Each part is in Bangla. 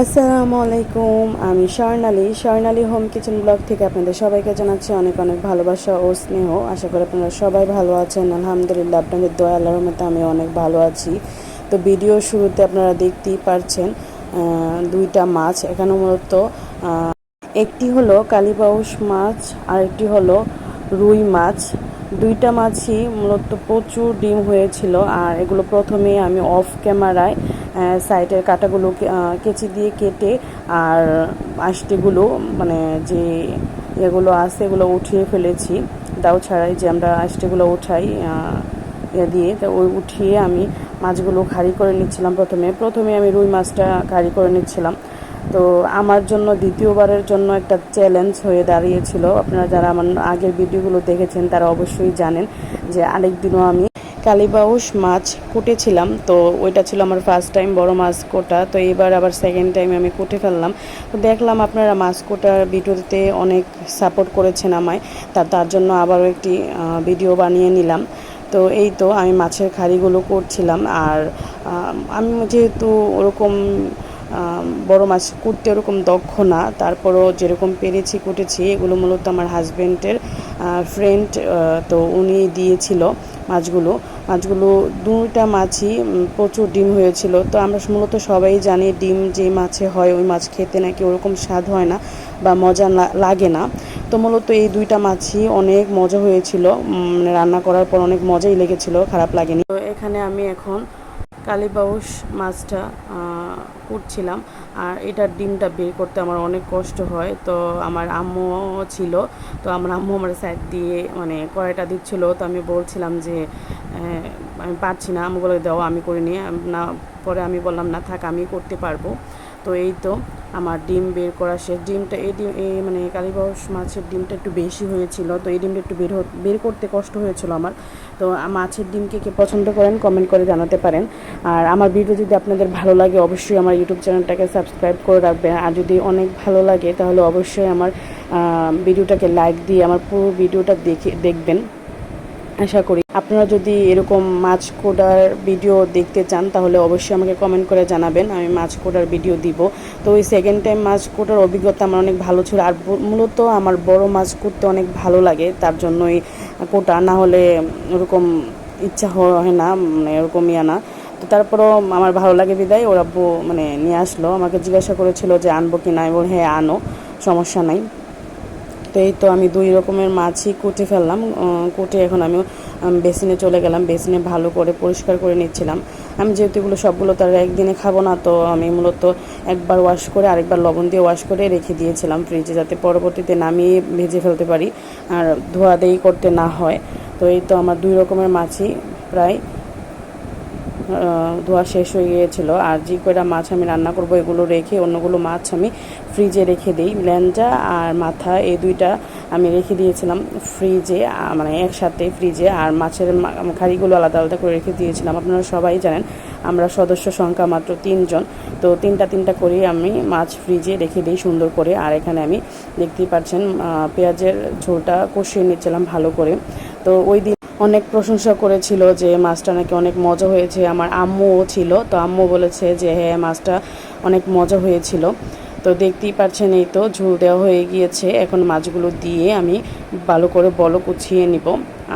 আসসালামু আলাইকুম, আমি Swarnali. Swarnali home kitchen blog থেকে আপনাদের সবাইকে জানাচ্ছি অনেক অনেক ভালোবাসা ও স্নেহ। আশা করি আপনারা সবাই ভালো আছেন। আলহামদুলিল্লাহ, আপনাদের দয়া আল্লাহর মধ্যে আমি অনেক ভালো আছি। তো ভিডিও শুরুতে আপনারা দেখতেই পারছেন দুইটা মাছ। এখানে মূলত একটি হলো কালীবাউস মাছ আর একটি হলো রুই মাছ। দুইটা মাছই মূলত প্রচুর ডিম হয়েছিল, আর এগুলো প্রথমে আমি অফ ক্যামেরায় সাইডের কাটাগুলো কেচি দিয়ে কেটে আর আষ্টিগুলো মানে যে এগুলো আছে এগুলো উঠিয়ে ফেলেছি। দাও ছাড়াই যে আমরা আষ্টিগুলো উঠাই দিয়ে, তো ওই উঠিয়ে আমি মাছগুলো খাড়ি করে নিচ্ছিলাম প্রথমে। প্রথমে আমি রুই মাছটা খাড়ি করে নিচ্ছিলাম। তো আমার জন্য দ্বিতীয়বারের জন্য একটা চ্যালেঞ্জ হয়ে দাঁড়িয়েছিল। আপনারা যারা আমার আগের ভিডিওগুলো দেখেছেন তারা অবশ্যই জানেন যে আরেক দিনও আমি কালীবাউস মাছ কুটেছিলাম। তো ওইটা ছিল আমার ফার্স্ট টাইম বড় মাছ কোটা। তো এবার আবার সেকেন্ড টাইম আমি কুটে ফেললাম। তো দেখলাম আপনারা মাছ কোটার ভিডিওতে অনেক সাপোর্ট করেছেন আমায়। তা তার জন্য আবারও একটি ভিডিও বানিয়ে নিলাম। তো এই তো আমি মাছের খাড়িগুলো করছিলাম। আর আমি যেহেতু ওরকম বড় মাছ কুটতে ওরকম দক্ষ না, তারপরও যেরকম পেরেছি কুটেছি, এগুলো মূলত আমার হাজব্যান্ডের ফ্রেন্ড তো উনি দিয়েছিল। মাছগুলো। মাছগুলো দুইটা মাছই প্রচুর ডিম হয়েছিল। তো আমরা মূলত সবাই জানি ডিম যে মাছে হয়, ওই মাছ খেতে নাকি ওরকম স্বাদ হয় না বা মজা লাগে না। তো মূলত এই দুইটা মাছই অনেক মজা হয়েছিল। মানে রান্না করার পর অনেক মজাই লেগেছিল, খারাপ লাগেনি। তো এখানে আমি এখন কালীবাউস মাছটা করছিলাম আর এটার ডিমটা বের করতে আমার অনেক কষ্ট হয়। তো আমার আম্মু ছিল, তো আমার আম্মু আমার সাইড দিয়ে মানে কড়াইটা দিচ্ছিল। তো আমি বলছিলাম যে আমি পারছি না আম্মু বলে দাও, আমি করে নিয়ে, না, পরে আমি বললাম, না, থাক আমি করতে পারব। তো এই তো আমার ডিম বের করা শেষ। ডিমটা এই ডিম এই মানে কালীবাউস মাছের ডিমটা একটু বেশি হয়েছিল, তো এই ডিমটা একটু বের বের করতে কষ্ট হয়েছিল আমার। তো মাছের ডিমকে কে পছন্দ করেন কমেন্ট করে জানাতে পারেন। আর আমার ভিডিও যদি আপনাদের ভালো লাগে, অবশ্যই আমার ইউটিউব চ্যানেলটাকে সাবস্ক্রাইব করে রাখবেন। আর যদি অনেক ভালো লাগে, তাহলে অবশ্যই আমার ভিডিওটাকে লাইক দিয়ে আমার পুরো ভিডিওটা দেখে দেখবেন। আশা করি। আপনারা যদি এরকম মাছ কোডার ভিডিও দেখতে চান, তাহলে অবশ্যই আমাকে কমেন্ট করে জানাবেন, আমি মাছ কোডার ভিডিও দিব। তো ওই সেকেন্ড টাইম মাছ কোটার অভিজ্ঞতা আমার অনেক ভালো ছিল, আর মূলত আমার বড় মাছ করতে অনেক ভালো লাগে, তার জন্যই কোটা না হলে ওরকম ইচ্ছা হয় না মানে এরকম ইয়া না। তো তারপরও আমার ভালো লাগে বিদায়, ওরা মানে নিয়ে আসলো, আমাকে জিজ্ঞাসা করেছিল যে আনব কি না আমি হ্যাঁ আনো, সমস্যা নাই। তো এই তো আমি দুই রকমের মাছই কুটে ফেললাম। কুটে এখন আমি বেসিনে চলে গেলাম, বেসিনে ভালো করে পরিষ্কার করে নিচ্ছিলাম। আমি যেহেতু এগুলো সবগুলো তার একদিনে খাব না, তো আমি মূলত একবার ওয়াশ করে আরেকবার লবণ দিয়ে ওয়াশ করে রেখে দিয়েছিলাম ফ্রিজে যাতে পরবর্তীতে নামিয়ে ভেজে ফেলতে পারি। আর ধোয়া দেই করতে না হয়। তো এই তো আমার দুই রকমের মাছই প্রায়। ধোয়া শেষ হয়ে গিয়েছিল। আর যে কয়টা মাছ আমি রান্না করব, এগুলো রেখে অন্যগুলো মাছ আমি ফ্রিজে রেখে দিই। ল্যাঞ্জা আর মাথা, এই দুইটা আমি রেখে দিয়েছিলাম ফ্রিজে মানে একসাথে ফ্রিজে আর মাছের খাড়িগুলো আলাদা আলাদা করে রেখে দিয়েছিলাম। আপনারা সবাই জানেন, আমরা সদস্য সংখ্যা মাত্র তিনজন। তো তিনটা তিনটা করেই আমি মাছ ফ্রিজে রেখে দিই সুন্দর করে। আর এখানে আমি দেখতেই পাচ্ছেন পেঁয়াজের ঝোলটা কষিয়ে নিচ্ছিলাম ভালো করে। তো ওই দিন অনেক প্রশংসা করেছিল যে মাছটা নাকি অনেক মজা হয়েছে। আমার আম্মুও ছিল, তো আম্মু বলেছে যে হ্যাঁ মাছটা অনেক মজা হয়েছিল। তো দেখতেই পাচ্ছেন এই তো, ঝুল দেওয়া হয়ে গিয়েছে। এখন মাছগুলো দিয়ে আমি ভালো করে বলো কুচিয়ে নিব।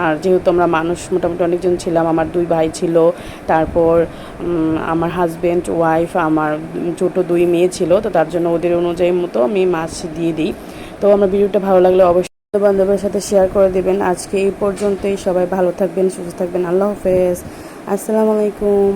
আর যেহেতু আমরা মানুষ, মোটামুটি অনেকজন ছিলাম, আমার দুই ভাই ছিল, তারপর আমার হাজব্যান্ড ওয়াইফ আমার ছোট দুই মেয়ে ছিল, তো তার জন্য ওদের অনুযায়ী মতো আমি মাছ দিয়ে দিই। তো আমার ভিডিওটা ভালো লাগলে অবশ্যই বান্ধবের সাথে শেয়ার করে দিবেন। আজকে এই পর্যন্তই। সবাই ভালো থাকবেন, সুস্থ থাকবেন। আল্লাহ হাফেজ। আসসালামু আলাইকুম।